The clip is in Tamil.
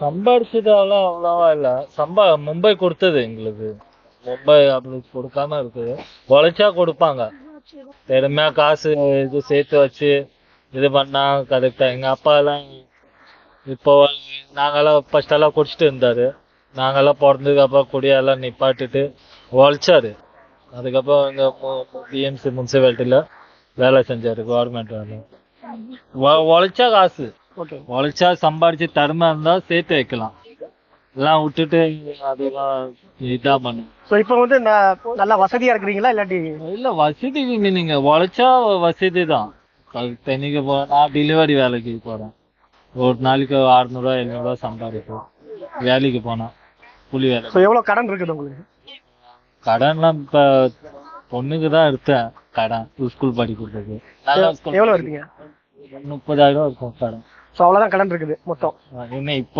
சம்பாரிச்சதெல்லாம் அவ்வளவா இல்ல. சம்பா மும்பை கொடுத்தது எங்களுக்கு. மும்பை அப்படி கொடுக்காம இருக்குது. உழைச்சா கொடுப்பாங்க. திறமையா காசு இது சேர்த்து வச்சு இது பண்ணா கரெக்டா எங்க அப்பா எல்லாம் இப்போ நாங்கெல்லாம் ஃபர்ஸ்ட் எல்லாம் குடிச்சிட்டு இருந்தாரு. நாங்கெல்லாம் பிறந்ததுக்கு அப்புறம் குடியெல்லாம் நிப்பாட்டுட்டு உழைச்சாரு. அதுக்கப்புறம் எங்க பிஎம்சி முனிசிபாலிட்டியில வேலை செஞ்சாரு கவர்மெண்ட் வேலை. உழைச்சா காசு. உழைச்சா சம்பாதிச்சு திறமை இருந்தா சேர்த்து வைக்கலாம். எல்லாம் விட்டுட்டு அதெல்லாம் இதா பண்ணு ஸோ இப்போ வந்து நல்லா வசதியா இருக்கிறீங்களா இல்லாட்டி? இல்ல வசதி நீங்க உழைச்சா வசதி தான். தென்னைக்கு போ நான் டெலிவரி வேலைக்கு போறேன். ஒரு நாளைக்கு அறுநூறுவா எழுநூறுவா சம்பாதிப்போம். வேலைக்கு போனா கூலி வேலை. ஸோ எவ்வளவு கடன் இருக்குது உங்களுக்கு? கடன்லாம் இப்ப பொண்ணுக்கு தான் எடுத்தேன் கடன். ஸ்கூல் படிக்கிறதுக்கு. எவ்வளவு இருக்கீங்க? முப்பதாயிரம் இருக்கும் கடன். ஸோ அவ்வளவுதான் கடன் இருக்குது மொத்தம். இப்போ